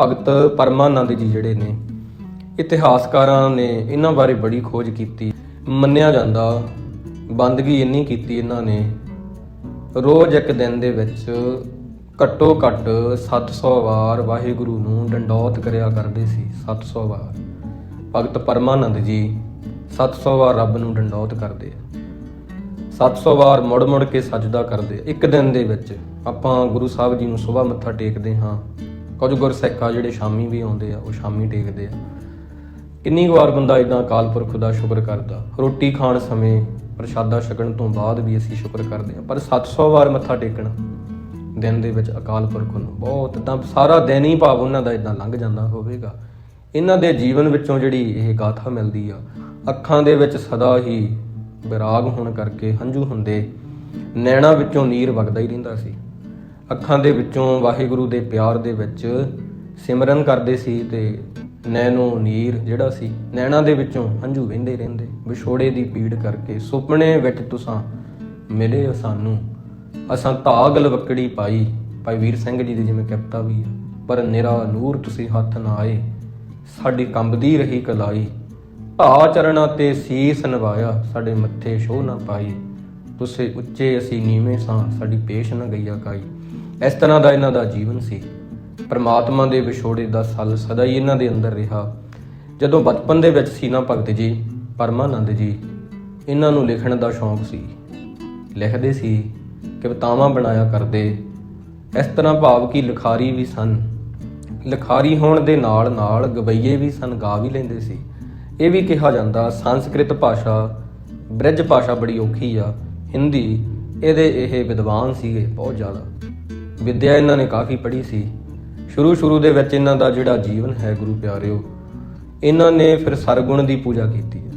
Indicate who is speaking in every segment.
Speaker 1: ਭਗਤ ਪਰਮਾਨੰਦ ਜੀ ਜਿਹੜੇ ਨੇ, ਇਤਿਹਾਸਕਾਰਾਂ ਨੇ ਇਹਨਾਂ ਬਾਰੇ ਬੜੀ ਖੋਜ ਕੀਤੀ। ਮੰਨਿਆ ਜਾਂਦਾ, ਬੰਦਗੀ ਇੰਨੀ ਕੀਤੀ ਇਹਨਾਂ ਨੇ, ਰੋਜ਼ ਇੱਕ ਦਿਨ ਦੇ ਵਿੱਚ ਘੱਟੋ ਘੱਟ 700 ਵਾਰ ਵਾਹਿਗੁਰੂ ਨੂੰ ਡੰਡੌਤ ਕਰਿਆ ਕਰਦੇ ਸੀ 700 ਵਾਰ। ਭਗਤ ਪਰਮਾਨੰਦ ਜੀ 700 ਵਾਰ ਰੱਬ ਨੂੰ ਡੰਡੌਤ ਕਰਦੇ ਆ। 700 ਵਾਰ ਮੁੜ ਮੁੜ ਕੇ ਸਜਦਾ ਕਰਦੇ ਇੱਕ ਦਿਨ ਦੇ ਵਿੱਚ ਆਪਾਂ ਗੁਰੂ ਸਾਹਿਬ ਜੀ ਨੂੰ ਸਵੇਰ ਮੱਥਾ ਟੇਕਦੇ ਹਾਂ। ਕੁਝ ਗੁਰਸਿੱਖ ਆ ਜਿਹੜੇ ਸ਼ਾਮੀ ਵੀ ਆਉਂਦੇ ਆ, ਉਹ ਸ਼ਾਮੀ ਟੇਕਦੇ ਆ। ਕਿੰਨੀ ਕੁ ਵਾਰ ਬੰਦਾ ਇਦਾਂ ਅਕਾਲ ਪੁਰਖ ਦਾ ਸ਼ੁਕਰ ਕਰਦਾ? ਰੋਟੀ ਖਾਣ ਸਮੇਂ ਪ੍ਰਸ਼ਾਦਾ ਛਕਣ ਤੋਂ ਬਾਅਦ ਵੀ ਅਸੀਂ ਸ਼ੁਕਰ ਕਰਦੇ ਹਾਂ। ਪਰ 700 ਵਾਰ ਮੱਥਾ ਟੇਕਣਾ ਦਿਨ ਦੇ ਵਿੱਚ ਅਕਾਲ ਪੁਰਖ ਨੂੰ ਬਹੁਤ, ਤਾਂ ਸਾਰਾ ਦਿਨ ਹੀ ਭਾਵ ਉਹਨਾਂ ਦਾ ਇਦਾਂ ਲੰਘ ਜਾਂਦਾ ਹੋਵੇਗਾ। ਇਹਨਾਂ ਦੇ ਜੀਵਨ ਵਿੱਚੋਂ ਜਿਹੜੀ ਇਹ ਗਾਥਾ ਮਿਲਦੀ ਆ, ਅੱਖਾਂ ਦੇ ਵਿੱਚ ਸਦਾ ਹੀ ਵਿਰਾਗ ਹੋਣ ਕਰਕੇ ਹੰਝੂ ਹੁੰਦੇ, ਨੈਣਾ ਵਿੱਚੋਂ ਨੀਰ ਵਗਦਾ ਹੀ ਰਹਿੰਦਾ ਸੀ। ਅੱਖਾਂ ਦੇ ਵਿੱਚੋਂ ਵਾਹਿਗੁਰੂ ਦੇ ਪਿਆਰ ਦੇ ਵਿੱਚ ਸਿਮਰਨ ਕਰਦੇ ਸੀ ਤੇ ਨੈਣੋ ਨੀਰ ਜਿਹੜਾ ਸੀ, ਨੈਣਾ ਦੇ ਵਿੱਚੋਂ ਹੰਝੂ ਵਹਿੰਦੇ ਰਹਿੰਦੇ। ਵਿਛੋੜੇ ਦੀ ਪੀੜ ਕਰਕੇ ਸੁਪਨੇ ਵਿੱਚ ਤੁਸਾਂ ਮਿਲੇ ਸਾਨੂੰ। ਅਸਾਂ ਧਾਗ ਲਵਕੜੀ ਪਾਈ। ਭਾਈ ਵੀਰ ਸਿੰਘ ਜੀ ਦੀ ਜਿਵੇਂ ਕਵਿਤਾ ਵੀ ਆ, ਪਰ ਨਿਰਾ ਨੂਰ ਤੁਸੀਂ ਹੱਥ ਨਾ ਆਏ, ਸਾਡੀ ਕੰਬਦੀ ਰਹੀ ਕਲਾਈ। ਧਾ ਚਰਣਾ ਤੇ ਸੀਸ ਨਵਾਇਆ, ਸਾਡੇ ਮੱਥੇ ਸ਼ੋਹ ਨਾ ਪਾਈ। ਤੁਸੀਂ ਉੱਚੇ ਅਸੀਂ ਨੀਵੇਂ ਸਾਂ, ਸਾਡੀ ਪੇਸ਼ ਨਾ ਗਈਆ ਕਾਈ। ਇਸ ਤਰ੍ਹਾਂ ਦਾ ਇਹਨਾਂ ਦਾ ਜੀਵਨ ਸੀ। ਪਰਮਾਤਮਾ ਦੇ ਵਿਛੋੜੇ ਦਾ ਸਲ ਸਦਾ ਹੀ ਇਹਨਾਂ ਦੇ ਅੰਦਰ ਰਿਹਾ। ਜਦੋਂ ਬਚਪਨ ਦੇ ਵਿੱਚ ਸੀ ਨਾ ਭਗਤ ਜੀ, ਪਰਮਾਨੰਦ ਜੀ, ਇਹਨਾਂ ਨੂੰ ਲਿਖਣ ਦਾ ਸ਼ੌਂਕ ਸੀ। ਲਿਖਦੇ ਸੀ, ਕਵਿਤਾਵਾਂ ਬਣਾਇਆ ਕਰਦੇ। ਇਸ ਤਰ੍ਹਾਂ ਭਾਵ ਕੀ ਲਿਖਾਰੀ ਵੀ ਸਨ। ਲਿਖਾਰੀ ਹੋਣ ਦੇ ਨਾਲ ਨਾਲ ਗਵਈਏ ਵੀ ਸਨ, ਗਾ ਵੀ ਲੈਂਦੇ ਸੀ। ਇਹ ਵੀ ਕਿਹਾ ਜਾਂਦਾ, ਸੰਸਕ੍ਰਿਤ ਭਾਸ਼ਾ, ਬ੍ਰਿਜ ਭਾਸ਼ਾ ਬੜੀ ਔਖੀ ਆ। ਹਿੰਦੀ, ਇਹਦੇ ਇਹ ਵਿਦਵਾਨ ਸੀਗੇ ਬਹੁਤ ਜ਼ਿਆਦਾ। ਵਿੱਦਿਆ ਇਹਨਾਂ ਨੇ ਕਾਫੀ ਪੜ੍ਹੀ ਸੀ। ਸ਼ੁਰੂ ਸ਼ੁਰੂ ਦੇ ਵਿੱਚ ਇਹਨਾਂ ਦਾ ਜਿਹੜਾ ਜੀਵਨ ਹੈ ਗੁਰੂ ਪਿਆਰਿਓ, ਇਹਨਾਂ ਨੇ ਫਿਰ ਸਰਗੁਣ ਦੀ ਪੂਜਾ ਕੀਤੀ ਹੈ।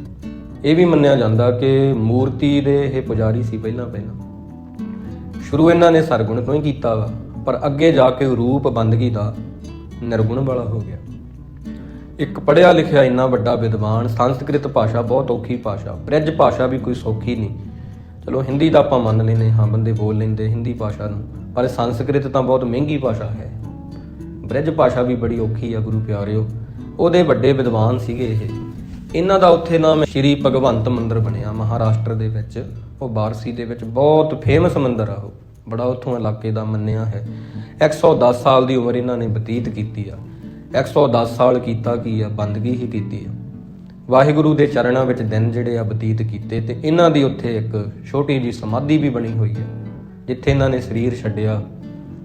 Speaker 1: ਇਹ ਵੀ ਮੰਨਿਆ ਜਾਂਦਾ ਕਿ ਮੂਰਤੀ ਦੇ ਇਹ ਪੁਜਾਰੀ ਸੀ ਪਹਿਲਾਂ ਪਹਿਲਾਂ। ਸ਼ੁਰੂ ਇਹਨਾਂ ਨੇ ਸਰਗੁਣ ਤੋਂ ਹੀ ਕੀਤਾ ਵਾ, ਪਰ ਅੱਗੇ ਜਾ ਕੇ ਰੂਪ ਬੰਦਗੀ ਦਾ ਨਿਰਗੁਣ ਵਾਲਾ ਹੋ ਗਿਆ। ਇੱਕ ਪੜਿਆ ਲਿਖਿਆ ਇੰਨਾ ਵੱਡਾ ਵਿਦਵਾਨ, ਸੰਸਕ੍ਰਿਤ ਭਾਸ਼ਾ ਬਹੁਤ ਔਖੀ ਭਾਸ਼ਾ, ਬ੍ਰਿਜ ਭਾਸ਼ਾ ਵੀ ਕੋਈ ਸੌਖੀ ਨਹੀਂ। ਚਲੋ, ਹਿੰਦੀ ਤਾਂ ਆਪਾਂ ਮੰਨ ਲੈਨੇ ਹਾਂ, ਬੰਦੇ ਬੋਲ ਲੈਂਦੇ ਹਿੰਦੀ ਭਾਸ਼ਾ ਨੂੰ, ਪਰ ਸੰਸਕ੍ਰਿਤ ਤਾਂ ਬਹੁਤ ਮਹਿੰਗੀ ਭਾਸ਼ਾ ਹੈ। ਬ੍ਰਿਜ ਭਾਸ਼ਾ ਵੀ ਬੜੀ ਔਖੀ ਆ ਗੁਰੂ ਪਿਆਰਿਓ। ਉਹਦੇ ਵੱਡੇ ਵਿਦਵਾਨ ਸੀਗੇ ਇਹ। ਇਹਨਾਂ ਦਾ ਉੱਥੇ ਨਾਮ ਸ਼੍ਰੀ ਭਗਵੰਤ ਮੰਦਿਰ ਬਣਿਆ, ਮਹਾਰਾਸ਼ਟਰ ਦੇ ਵਿੱਚ। ਉਹ ਬਾਰਸੀ ਦੇ ਵਿੱਚ ਬਹੁਤ ਫੇਮਸ ਮੰਦਿਰ ਆ ਉਹ। ਬੜਾ ਉੱਥੋਂ ਇਲਾਕੇ ਦਾ ਮੰਨਿਆ ਹੈ। 110 ਸਾਲ ਦੀ ਉਮਰ ਇਹਨਾਂ ਨੇ ਬਤੀਤ ਕੀਤੀ ਆ। 110 ਸਾਲ ਕੀਤਾ ਕੀ ਆ, ਬੰਦਗੀ ਹੀ ਕੀਤੀ ਆ। ਵਾਹਿਗੁਰੂ ਦੇ ਚਰਨਾਂ ਵਿੱਚ ਦਿਨ ਜਿਹੜੇ ਆ ਬਤੀਤ ਕੀਤੇ ਤੇ ਇਹਨਾਂ ਦੀ ਉੱਥੇ ਇੱਕ ਛੋਟੀ ਜੀ ਸਮਾਧੀ ਵੀ ਬਣੀ ਹੋਈ ਹੈ, ਜਿੱਥੇ ਇਹਨਾਂ ਨੇ ਸਰੀਰ ਛੱਡਿਆ,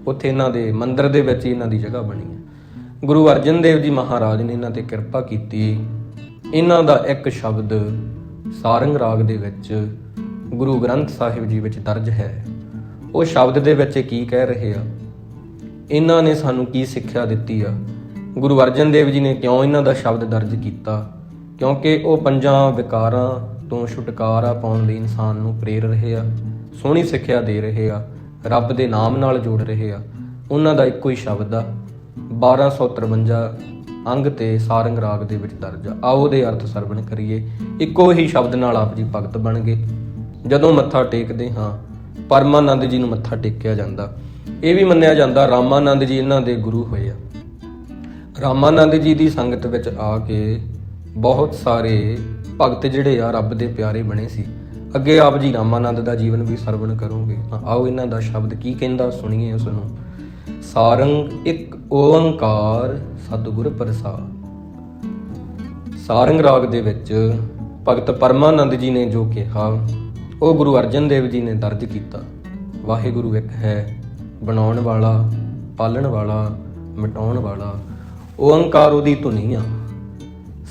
Speaker 1: ਉੱਥੇ ਇਹਨਾਂ ਦੇ ਮੰਦਿਰ ਦੇ ਵਿੱਚ ਹੀ ਇਹਨਾਂ ਦੀ ਜਗ੍ਹਾ ਬਣੀ ਹੈ। ਗੁਰੂ ਅਰਜਨ ਦੇਵ ਜੀ ਮਹਾਰਾਜ ਨੇ ਇਹਨਾਂ ਤੇ ਕਿਰਪਾ ਕੀਤੀ। ਇਹਨਾਂ ਦਾ ਇੱਕ ਸ਼ਬਦ ਸਾਰੰਗ ਰਾਗ ਦੇ ਵਿੱਚ ਗੁਰੂ ਗ੍ਰੰਥ ਸਾਹਿਬ ਜੀ ਵਿੱਚ ਦਰਜ ਹੈ। ਉਹ ਸ਼ਬਦ ਦੇ ਵਿੱਚ ਕੀ ਕਹਿ ਰਹੇ ਆ? ਇਹਨਾਂ ਨੇ ਸਾਨੂੰ ਕੀ ਸਿੱਖਿਆ ਦਿੱਤੀ ਆ? ਗੁਰੂ ਅਰਜਨ ਦੇਵ ਜੀ ਨੇ ਕਿਉਂ ਇਹਨਾਂ ਦਾ ਸ਼ਬਦ ਦਰਜ ਕੀਤਾ? ਕਿਉਂਕਿ ਉਹ ਪੰਜਾਂ ਵਿਕਾਰਾਂ ਤੋਂ ਛੁਟਕਾਰਾ ਪਾਉਣ ਲਈ ਇਨਸਾਨ ਨੂੰ ਪ੍ਰੇਰ ਰਹੇ ਆ, ਸੋਹਣੀ ਸਿੱਖਿਆ ਦੇ ਰਹੇ ਆ, ਰੱਬ ਦੇ ਨਾਮ ਨਾਲ ਜੋੜ ਰਹੇ ਆ। ਉਹਨਾਂ ਦਾ ਇੱਕੋ ਹੀ ਸ਼ਬਦ ਆ 1253 ਅੰਗ ਤੇ ਸਾਰੰਗ ਰਾਗ ਦੇ ਵਿੱਚ ਦਰਜ ਆ। ਆਓ ਦੇ ਅਰਥ ਸਰਵਣ ਕਰੀਏ। ਇੱਕੋ ਹੀ ਸ਼ਬਦ ਨਾਲ ਆਪ ਜੀ ਭਗਤ ਬਣ ਗਏ। ਜਦੋਂ ਮੱਥਾ ਟੇਕਦੇ ਹਾਂ, ਪਰਮਾਨੰਦ ਜੀ ਨੂੰ ਮੱਥਾ ਟੇਕਿਆ ਜਾਂਦਾ। ਇਹ ਵੀ ਮੰਨਿਆ ਜਾਂਦਾ, ਰਾਮਾਨੰਦ ਜੀ ਇਹਨਾਂ ਦੇ ਗੁਰੂ ਹੋਏ ਆ। ਰਾਮਾਨੰਦ ਜੀ ਦੀ ਸੰਗਤ ਵਿੱਚ ਆ ਕੇ ਬਹੁਤ ਸਾਰੇ ਭਗਤ ਜਿਹੜੇ ਆ ਰੱਬ ਦੇ ਪਿਆਰੇ ਬਣੇ ਸੀ। ਅੱਗੇ ਆਪ ਜੀ ਰਾਮਾਨੰਦ ਦਾ ਜੀਵਨ ਵੀ ਸਰਵਣ ਕਰੋਗੇ। ਤਾਂ ਆਓ ਇਹਨਾਂ ਦਾ ਸ਼ਬਦ ਕੀ ਕਹਿੰਦਾ ਸੁਣੀਏ ਉਸ ਨੂੰ ਸਾਰੰਗ ਇੱਕ ਓੰਕਾਰ ਸਤਿਗੁਰ ਪ੍ਰਸਾਦ। ਸਾਰੰਗ ਰਾਗ ਦੇ ਵਿੱਚ ਭਗਤ ਪਰਮਾਨੰਦ ਜੀ ਨੇ ਜੋ ਕਿਹਾ, ਉਹ ਗੁਰੂ ਅਰਜਨ ਦੇਵ ਜੀ ਨੇ ਦਰਜ ਕੀਤਾ। ਵਾਹਿਗੁਰੂ ਇੱਕ ਹੈ ਬਣਾਉਣ ਵਾਲਾ, ਪਾਲਣ ਵਾਲਾ, ਮਿਟਾਉਣ ਵਾਲਾ। ਓੰਕਾਰ ਉਹਦੀ ਧੁਨੀ ਆ।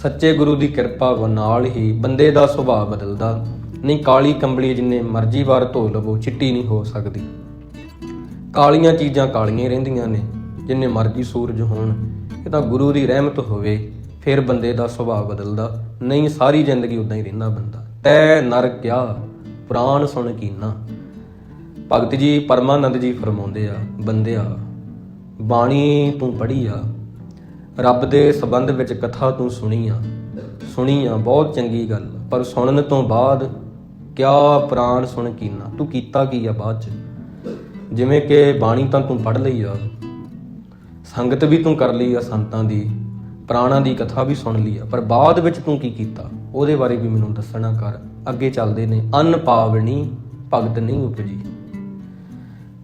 Speaker 1: ਸੱਚੇ ਗੁਰੂ ਦੀ ਕਿਰਪਾ ਨਾਲ ਹੀ ਬੰਦੇ ਦਾ ਸੁਭਾਅ ਬਦਲਦਾ। ਨਹੀਂ ਕਾਲੀ ਕੰਬਲੀ ਜਿੰਨੇ ਮਰਜ਼ੀ ਵਾਰ ਧੋ ਲਵੋ, ਚਿੱਟੀ ਨਹੀਂ ਹੋ ਸਕਦੀ। ਕਾਲੀਆਂ ਚੀਜ਼ਾਂ ਕਾਲੀਆਂ ਰਹਿੰਦੀਆਂ ਨੇ, ਜਿੰਨੇ ਮਰਜ਼ੀ ਸੂਰਜ ਹੋਣ, ਇਹ ਤਾਂ ਗੁਰੂ ਦੀ ਰਹਿਮਤ ਹੋਵੇ, ਫਿਰ ਬੰਦੇ ਦਾ ਸੁਭਾਅ ਬਦਲਦਾ। ਨਹੀਂ ਸਾਰੀ ਜ਼ਿੰਦਗੀ ਉਦਾਂ ਹੀ ਰਹਿੰਦਾ ਬੰਦਾ। ਤੈ ਨਰ ਕਿਆ, ਪ੍ਰਾਨ ਸੁਣ ਕੀਨਾ। ਭਗਤ ਜੀ, ਪਰਮਾਨੰਦ ਜੀ ਫਰਮਾਉਂਦੇ ਆ, ਬੰਦਿਆ, ਬਾਣੀ ਤੂੰ ਪੜ੍ਹੀ ਆ ਰੱਬ ਦੇ ਸਬੰਧ ਵਿੱਚ ਕਥਾ ਤੂੰ ਸੁਣੀ ਆ ਸੁਣੀ ਆ, ਬਹੁਤ ਚੰਗੀ ਗੱਲ ਪਰ ਸੁਣਨ ਤੋਂ ਬਾਅਦ ਕਿਆ ਪ੍ਰਾਨ ਸੁਣ ਕੀਨਾ? ਤੂੰ ਕੀਤਾ ਕੀ ਆ ਬਾਅਦ ਚ? ਜਿਵੇਂ ਕਿ ਬਾਣੀ ਤਾਂ ਤੂੰ ਪੜ੍ਹ ਲਈ ਆ, ਸੰਗਤ ਵੀ ਤੂੰ ਕਰ ਲਈ ਆ, ਸੰਤਾਂ ਦੀ, ਪ੍ਰਾਣਾਂ ਦੀ ਕਥਾ ਵੀ ਸੁਣ ਲਈ ਆ। ਪਰ ਬਾਅਦ ਵਿੱਚ ਤੂੰ ਕੀ ਕੀਤਾ? ਉਹਦੇ ਬਾਰੇ ਵੀ ਮੈਨੂੰ ਦੱਸਣਾ ਕਰ। ਅੱਗੇ ਚੱਲਦੇ ਨੇ, ਅਨ ਪਾਵਣੀ ਭਗਤ ਨਹੀਂ ਉਪਜੀ।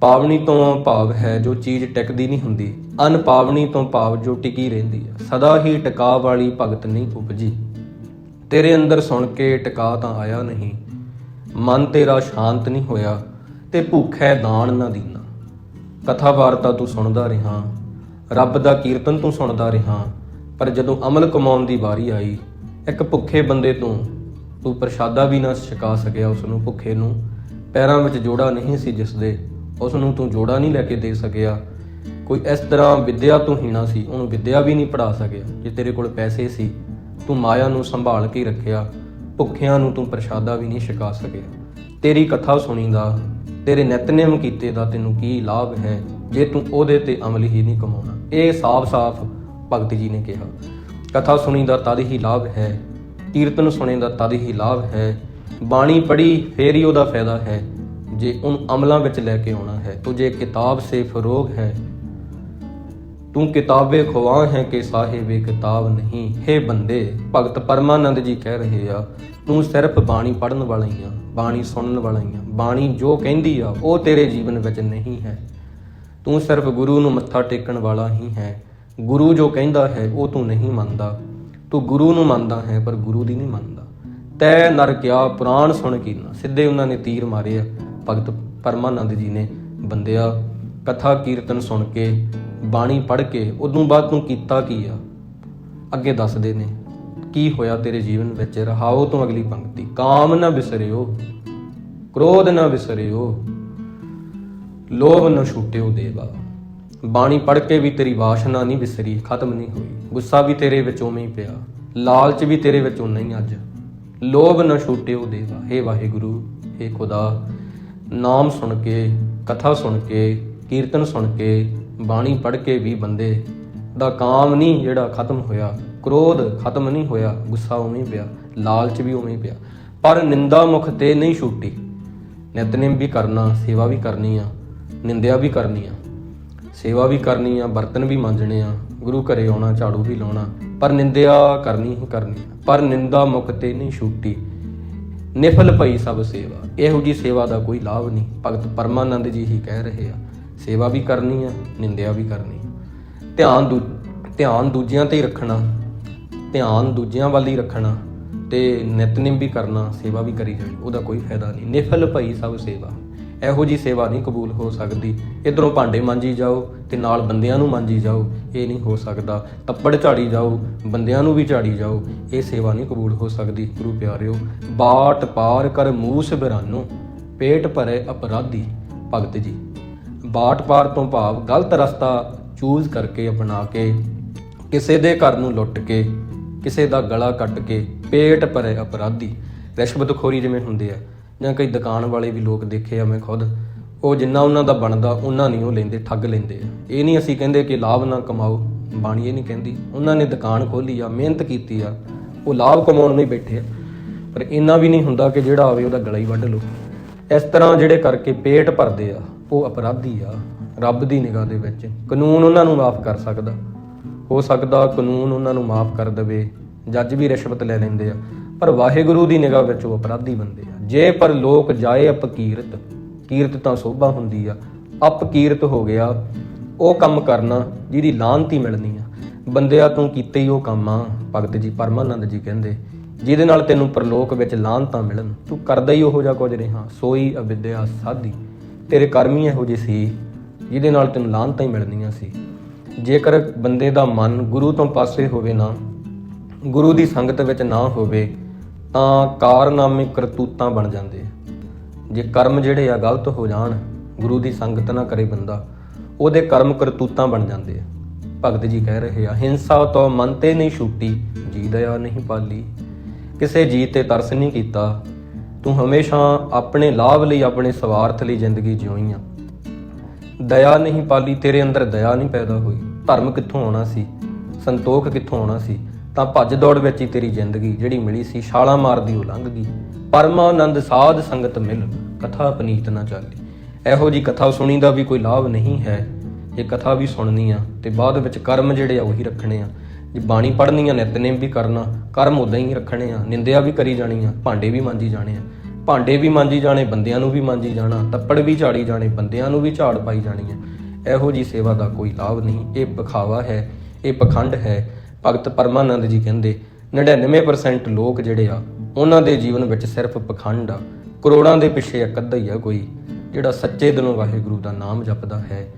Speaker 1: ਪਾਵਣੀ ਤੋਂ ਭਾਵ ਹੈ ਜੋ ਚੀਜ਼ ਟਿਕਦੀ ਨਹੀਂ ਹੁੰਦੀ। ਅਨਪਾਵਣੀ ਤੋਂ ਭਾਵ ਜੋ ਟਿਕੀ ਰਹਿੰਦੀ ਹੈ। ਸਦਾ ਹੀ ਟਿਕਾ ਵਾਲੀ ਭਗਤ ਨਹੀਂ ਉਪਜੀ। ਤੇਰੇ ਅੰਦਰ ਸੁਣ ਕੇ ਟਿਕਾ ਤਾਂ ਆਇਆ ਨਹੀਂ। ਮਨ ਤੇਰਾ ਸ਼ਾਂਤ ਨਹੀਂ ਹੋਇਆ ਤੇ ਭੁੱਖੈ ਦਾਨ ਨਾ ਦੀਨਾ। ਕਥਾ ਵਾਰਤਾ ਤੂੰ ਸੁਣਦਾ ਰਿਹਾ। ਰੱਬ ਦਾ ਕੀਰਤਨ ਤੂੰ ਸੁਣਦਾ ਰਿਹਾ। ਪਰ ਜਦੋਂ ਅਮਲ ਕਮਾਉਣ ਦੀ ਵਾਰੀ ਆਈ, ਇੱਕ ਭੁੱਖੇ ਬੰਦੇ ਤੋਂ ਤੂੰ ਪ੍ਰਸ਼ਾਦਾ ਵੀ ਨਾ ਛਕਾ ਸਕਿਆ ਉਸ ਨੂੰ ਭੁੱਖੇ ਨੂੰ ਪੈਰਾਂ ਵਿੱਚ ਜੋੜਾ ਨਹੀਂ ਸੀ ਜਿਸ ਦੇ ਉਸ ਨੂੰ ਤੂੰ ਜੋੜਾ ਨਹੀਂ ਲੈ ਕੇ ਦੇ ਸਕਿਆ। ਕੋਈ ਇਸ ਤਰ੍ਹਾਂ ਵਿਦਿਆ ਤੋਂ ਹੀਣਾ ਸੀ, ਉਹਨੂੰ ਵਿਦਿਆ ਵੀ ਨਹੀਂ ਪੜਾ ਸਕਿਆ, ਜੇ ਤੇਰੇ ਕੋਲ ਪੈਸੇ ਸੀ, ਤੂੰ ਮਾਇਆ ਨੂੰ ਸੰਭਾਲ ਕੇ ਰੱਖਿਆ, ਭੁੱਖਿਆਂ ਨੂੰ ਤੂੰ ਪ੍ਰਸ਼ਾਦਾ ਵੀ ਨਹੀਂ ਛਕਾ ਸਕਿਆ। ਤੇਰੀ ਕਥਾ ਸੁਣੀ ਦਾ ਤੇਰੇ ਨਿਤਨੇਮ ਕੀਤੇ ਦਾ ਤੈਨੂੰ ਕੀ ਲਾਭ ਹੈ, ਜੇ ਤੂੰ ਉਹਦੇ ਤੇ ਅਮਲ ਹੀ ਨਹੀਂ ਕਮਾਉਣਾ। ਇਹ ਸਾਫ਼-ਸਾਫ਼ ਭਗਤ ਜੀ ਨੇ ਕਿਹਾ। ਕਥਾ ਸੁਣੀ ਦਾ ਤਦ ਹੀ ਲਾਭ ਹੈ, ਕੀਰਤਨ ਸੁਣੇ ਦਾ ਤਦ ਹੀ ਲਾਭ ਹੈ, ਬਾਣੀ ਪੜ੍ਹੀ ਫੇਰ ਹੀ ਉਹਦਾ ਫਾਇਦਾ ਹੈ, ਜੇ ਉਹਨੂੰ ਅਮਲਾਂ ਵਿੱਚ ਲੈ ਕੇ ਆਉਣਾ ਹੈ ਤੁਝੇ ਕਿਤਾਬ ਸੇ ਫਰੋਗ ਹੈ ਤੂੰ ਕਿਤਾਬੇ ਖਵਾ ਹੈ ਕਿ ਸਾਹਿਬੇ ਕਿਤਾਬ ਨਹੀਂ। ਹੈ ਬੰਦੇ, ਭਗਤ ਪਰਮਾਨੰਦ ਜੀ ਕਹਿ ਰਹੇ ਆ, ਤੂੰ ਸਿਰਫ ਬਾਣੀ ਪੜਨ ਵਾਲਾ ਹੀ ਆ, ਬਾਣੀ ਸੁਣਨ ਵਾਲਾ ਹੀ ਆ, ਬਾਣੀ ਜੋ ਕਹਿੰਦੀ ਆ, ਉਹ ਤੇਰੇ ਜੀਵਨ ਵਿੱਚ ਨਹੀਂ ਹੈ। ਤੂੰ ਸਿਰਫ ਗੁਰੂ ਨੂੰ ਮੱਥਾ ਟੇਕਣ ਵਾਲਾ ਹੀ ਹੈ। ਗੁਰੂ ਜੋ ਕਹਿੰਦਾ ਹੈ, ਉਹ ਤੂੰ ਨਹੀਂ ਮੰਨਦਾ। ਤੂੰ ਗੁਰੂ ਨੂੰ ਮੰਨਦਾ ਹੈ, ਪਰ ਗੁਰੂ ਦੀ ਨਹੀਂ ਮੰਨਦਾ। ਤੈ ਨਰ ਕਿਆ ਪੁਰਾਣ ਸੁਣ ਕੀਨਾ। ਸਿੱਧੇ ਉਹਨਾਂ ਨੇ ਤੀਰ ਮਾਰੇ ਆ। ਭਗਤ ਪਰਮਾਨੰਦ ਜੀ ਨੇ ਬੰਦਿਆ, ਕਥਾ ਕੀਰਤਨ ਸੁਣ ਕੇ ਬਾਣੀ ਪੜ੍ਹ ਕੇ ਉਦੋਂ ਬਾਅਦ ਤੂੰ ਕੀਤਾ ਕੀ ਆ? ਅੱਗੇ ਦੱਸਦੇ ਨੇ, ਕੀ ਹੋਇਆ ਤੇਰੇ ਜੀਵਨ ਵਿੱਚ? ਰਹਾਓ ਤੋਂ ਅਗਲੀ ਪੰਕਤੀ। ਕਾਮ ਨਾ ਵਿਸਰਿਓ ਕ੍ਰੋਧ ਨਾ ਵਿਸਰਿਓ ਲੋਭ ਨਾ ਛੂਟਿਓ ਦੇਵਾ। ਬਾਣੀ ਪੜ੍ਹ ਕੇ ਵੀ ਤੇਰੀ ਵਾਸ਼ਨਾ ਨਹੀਂ ਵਿਸਰੀ ਖਤਮ ਨਹੀਂ ਹੋਈ। ਗੁੱਸਾ ਵੀ ਤੇਰੇ ਵਿੱਚ ਉਵੇਂ ਹੀ ਪਿਆ। ਲਾਲਚ ਵੀ ਤੇਰੇ ਵਿੱਚ ਉਨਾ ਹੀ ਅੱਜ। ਲੋਭ ਨਾ ਛੂਟਿਓ ਦੇਵਾ। हे ਵਾਹਿਗੁਰੂ हे ਖੁਦਾ, ਨਾਮ ਸੁਣ ਕੇ, ਕਥਾ ਸੁਣ ਕੇ, ਕੀਰਤਨ ਸੁਣ ਕੇ ਬਾਣੀ ਪੜ੍ਹ ਕੇ ਵੀ ਬੰਦੇ ਦਾ ਕਾਮ ਨਹੀਂ ਜਿਹੜਾ ਖਤਮ ਹੋਇਆ, ਕ੍ਰੋਧ ਖਤਮ ਨਹੀਂ ਹੋਇਆ, ਗੁੱਸਾ ਉਵੇਂ ਪਿਆ, ਲਾਲਚ ਵੀ ਉਵੇਂ ਪਿਆ। ਪਰ ਨਿੰਦਾ ਮੁਖ ਤੇ ਨਹੀਂ ਛੁੱਟੀ। ਨਿਤਨੇਮ ਵੀ ਕਰਨਾ, ਸੇਵਾ ਵੀ ਕਰਨੀ ਆ, ਨਿੰਦਿਆ ਵੀ ਕਰਨੀ ਆ। ਸੇਵਾ ਵੀ ਕਰਨੀ ਆ, ਬਰਤਨ ਵੀ ਮਾਂਜਣੇ ਆ, ਗੁਰੂ ਘਰੇ ਆਉਣਾ, ਝਾੜੂ ਵੀ ਲਾਉਣਾ, ਪਰ ਨਿੰਦਿਆ ਕਰਨੀ ਹੀ ਕਰਨੀ ਪਰ ਨਿੰਦਾ ਮੁਖ ਤੇ ਨਹੀਂ ਛੁੱਟੀ। ਨਿਫਲ ਪਈ ਸਭ ਸੇਵਾ। ਇਹੋ ਜੀ ਸੇਵਾ ਦਾ ਕੋਈ ਲਾਭ ਨਹੀਂ। ਭਗਤ ਪਰਮਾਨੰਦ ਜੀ ਹੀ ਕਹਿ ਰਹੇ ਆ ਸੇਵਾ ਵੀ ਕਰਨੀ ਆ, ਨਿੰਦਿਆ ਵੀ ਕਰਨੀ। ਧਿਆਨ ਦੂ, ਧਿਆਨ ਦੂਜਿਆਂ ਤੇ ਹੀ ਰੱਖਣਾ, ਧਿਆਨ ਦੂਜਿਆਂ ਵੱਲ ਹੀ ਰੱਖਣਾ ਤੇ ਨਿਤਨੇਮ ਵੀ ਕਰਨਾ, ਸੇਵਾ ਵੀ ਕਰੀ ਜਾਣੀ, ਉਹਦਾ ਕੋਈ ਫਾਇਦਾ ਨਹੀਂ। ਨਿਫਲ ਭਈ ਸਭ ਸੇਵਾ। ਇਹੋ ਜੀ ਸੇਵਾ ਨਹੀਂ ਕਬੂਲ ਹੋ ਸਕਦੀ। ਇਧਰੋਂ ਭਾਂਡੇ ਮਾਂਜੀ ਜਾਓ ਤੇ ਨਾਲ ਬੰਦਿਆਂ ਨੂੰ ਮਾਂਜੀ ਜਾਓ, ਇਹ ਨਹੀਂ ਹੋ ਸਕਦਾ। ਤੱਪੜ ਝਾੜੀ ਜਾਓ, ਬੰਦਿਆਂ ਨੂੰ ਵੀ ਝਾੜੀ ਜਾਓ, ਇਹ ਸੇਵਾ ਨਹੀਂ ਕਬੂਲ ਹੋ ਸਕਦੀ। ਗੁਰੂ ਪਿਆਰਿਓ, ਬਾਟ ਪਾਰ ਕਰ ਮੂਸ ਬਿਰਾਨੋ, ਪੇਟ ਭਰੇ ਅਪਰਾਧੀ ਭਗਤ ਜੀ। ਬਾਟ ਪਾਰ ਤੋਂ ਭਾਵ ਗਲਤ ਰਸਤਾ ਚੂਜ਼ ਕਰਕੇ ਅਪਣਾ ਕੇ, ਕਿਸੇ ਦੇ ਘਰ ਨੂੰ ਲੁੱਟ ਕੇ, ਕਿਸੇ ਦਾ ਗਲਾ ਕੱਟ ਕੇ, ਪੇਟ ਭਰੇ ਅਪਰਾਧੀ, ਰਿਸ਼ਵਤਖੋਰੀ ਜਿਵੇਂ ਹੁੰਦੇ ਆ, ਜਾਂ ਕਈ ਦੁਕਾਨ ਵਾਲੇ ਵੀ ਲੋਕ ਦੇਖੇ ਆ ਮੈਂ ਖੁਦ, ਉਹ ਜਿੰਨਾ ਉਹਨਾਂ ਦਾ ਬਣਦਾ, ਉਹਨਾਂ ਨਹੀਂ ਉਹ ਲੈਂਦੇ, ਠੱਗ ਲੈਂਦੇ ਆ। ਇਹ ਨਹੀਂ ਅਸੀਂ ਕਹਿੰਦੇ ਕਿ ਲਾਭ ਨਾ ਕਮਾਓ, ਬਾਣੀ ਇਹ ਨਹੀਂ ਕਹਿੰਦੀ। ਉਹਨਾਂ ਨੇ ਦੁਕਾਨ ਖੋਲੀ ਆ, ਮਿਹਨਤ ਕੀਤੀ ਆ, ਉਹ ਲਾਭ ਕਮਾਉਣ ਲਈ ਬੈਠੇ ਆ। ਪਰ ਇੰਨਾ ਵੀ ਨਹੀਂ ਹੁੰਦਾ ਕਿ ਜਿਹੜਾ ਆਵੇ ਉਹਦਾ ਗਲਾ ਹੀ ਵੱਢ ਲਓ। ਇਸ ਤਰ੍ਹਾਂ ਜਿਹੜੇ ਕਰਕੇ ਪੇਟ ਭਰਦੇ ਆ ਉਹ ਅਪਰਾਧੀ ਆ, ਰੱਬ ਦੀ ਨਿਗਾਹ ਦੇ ਵਿੱਚ। ਕਾਨੂੰਨ ਉਹਨਾਂ ਨੂੰ ਮਾਫ ਕਰ ਸਕਦਾ। ਹੋ ਸਕਦਾ ਕਾਨੂੰਨ ਉਹਨਾਂ ਨੂੰ ਮਾਫ ਕਰ ਦੇਵੇ, ਜੱਜ ਵੀ ਰਿਸ਼ਵਤ ਲੈ ਲੈਂਦੇ ਆ। ਪਰ ਵਾਹਿਗੁਰੂ ਦੀ ਨਿਗਾਹ ਵਿੱਚ ਉਹ ਅਪਰਾਧੀ ਬੰਦੇ ਆ। ਜੇ ਪਰ ਲੋਕ ਜਾਏ ਅਪਕੀਰਤ ਕੀਰਤ ਤਾਂ ਸੋਭਾ ਹੁੰਦੀ ਆ। ਅਪਕੀਰਤ ਹੋ ਗਿਆ, ਉਹ ਕੰਮ ਕਰਨਾ ਜਿਹਦੀ ਲਾਹਨਤ ਹੀ ਮਿਲਣੀ ਆ। ਬੰਦਿਆ ਤੂੰ ਕੀਤੇ ਹੀ ਉਹ ਕੰਮ ਆ, ਭਗਤ ਜੀ ਪਰਮਾਨੰਦ ਜੀ ਕਹਿੰਦੇ, ਜਿਹਦੇ ਨਾਲ ਤੈਨੂੰ ਪਰਲੋਕ ਵਿੱਚ ਲਾਹਨਤਾਂ ਮਿਲਣ। ਤੂੰ ਕਰਦਾ ਹੀ ਉਹੋ ਜਿਹਾ ਕੁਝ ਰਿਹਾ, ਸੋਈ ਅਵਿਦਿਆ ਸਾਧੀ। ਤੇਰੇ ਕਰਮ ਹੀ ਇਹੋ ਜਿਹੇ ਸੀ, ਜਿਹਦੇ ਨਾਲ ਤੈਨੂੰ ਲਾਹਨਤਾਂ ਹੀ ਮਿਲਣੀਆਂ ਸੀ। ਜੇਕਰ ਬੰਦੇ ਦਾ ਮਨ ਗੁਰੂ ਤੋਂ ਪਾਸੇ ਹੋਵੇ ਨਾ, ਗੁਰੂ ਦੀ ਸੰਗਤ ਵਿੱਚ ਨਾ ਹੋਵੇ, ਤਾਂ ਕਾਰਨਾਮੇ ਕਰਤੂਤਾਂ ਬਣ ਜਾਂਦੇ। ਜੇ ਕਰਮ ਜਿਹੜੇ ਆ ਗਲਤ ਹੋ ਜਾਣ, ਗੁਰੂ ਦੀ ਸੰਗਤ ਨਾ ਕਰੇ ਬੰਦਾ, ਉਹਦੇ ਕਰਮ ਕਰਤੂਤਾਂ ਬਣ ਜਾਂਦੇ ਆ। ਭਗਤ ਜੀ ਕਹਿ ਰਹੇ ਆ, ਹਿੰਸਾ ਤੋਂ ਮਨ ਤੇ ਨਹੀਂ ਛੂਟੀ, ਜੀ ਦਇਆ ਨਹੀਂ ਪਾਲੀ। ਕਿਸੇ ਜੀ ਤੇ ਤਰਸ ਨਹੀਂ ਕੀਤਾ ਤੂੰ ਹਮੇਸ਼ਾ ਆਪਣੇ ਲਾਭ ਲਈ, ਆਪਣੇ ਸਵਾਰਥ ਲਈ ਜ਼ਿੰਦਗੀ ਜਿਉਈ ਆ। ਦਇਆ ਨਹੀਂ ਪਾਲੀ, ਤੇਰੇ ਅੰਦਰ ਦਇਆ ਨਹੀਂ ਪੈਦਾ ਹੋਈ। ਧਰਮ ਕਿੱਥੋਂ ਆਉਣਾ ਸੀ? ਸੰਤੋਖ ਕਿੱਥੋਂ ਆਉਣਾ ਸੀ? ਤਾਂ ਭੱਜ ਦੌੜ ਵਿੱਚ ਹੀ ਤੇਰੀ ਜ਼ਿੰਦਗੀ ਜਿਹੜੀ ਮਿਲੀ ਸੀ, ਛਾਲਾਂ ਮਾਰਦੀ ਉਹ ਲੰਘ ਗਈ। ਪਰਮਾਨੰਦ ਸਾਧ ਸੰਗਤ ਮਿਲ, ਕਥਾ ਪਨੀਤ ਨਾ ਚਾਲੀ ਇਹੋ ਜੀ ਕਥਾ ਸੁਣੀ ਦਾ ਵੀ ਕੋਈ ਲਾਭ ਨਹੀਂ ਹੈ। ਇਹ ਕਥਾ ਵੀ ਸੁਣਨੀ ਆ ਤੇ ਬਾਅਦ ਵਿੱਚ ਕਰਮ ਜਿਹੜੇ ਆ ਉਹੀ ਰੱਖਣੇ ਆ। ਜੇ ਬਾਣੀ ਪੜ੍ਹਨੀ ਆ ਨਿਤਨੇਮ ਵੀ ਕਰਨਾ, ਕਰਮ ਉਦਾਂ ਹੀ ਰੱਖਣੇ ਆ, ਨਿੰਦਿਆ ਵੀ ਕਰੀ ਜਾਣੀ ਆ, ਭਾਂਡੇ ਵੀ ਮਾਂਜੀ ਜਾਣੇ ਆ। ਭਾਂਡੇ ਵੀ ਮਾਂਜੀ ਜਾਣੇ, ਬੰਦਿਆਂ ਨੂੰ ਵੀ ਮਾਂਜੀ ਜਾਣਾ, ਤੱਪੜ ਵੀ ਝਾੜੀ ਜਾਣੇ, ਬੰਦਿਆਂ ਨੂੰ ਵੀ ਝਾੜ ਪਾਈ ਜਾਣੀ ਹੈ ਇਹੋ ਜੀ ਸੇਵਾ ਦਾ ਕੋਈ ਲਾਭ ਨਹੀਂ। ਇਹ ਪਖਾਵਾ ਹੈ, ਇਹ ਪਖੰਡ ਹੈ। ਭਗਤ ਪਰਮਾਨੰਦ ਜੀ ਕਹਿੰਦੇ 99% ਲੋਕ ਜਿਹੜੇ ਆ, ਉਹਨਾਂ ਦੇ ਜੀਵਨ ਵਿੱਚ ਸਿਰਫ ਪਖੰਡ ਆ। ਕਰੋੜਾਂ ਦੇ ਪਿੱਛੇ ਇੱਕ ਅੱਧਾ ਹੀ ਆ ਕੋਈ, ਜਿਹੜਾ ਸੱਚੇ ਦਿਲੋਂ ਵਾਹਿਗੁਰੂ ਦਾ ਨਾਮ ਜਪਦਾ ਹੈ।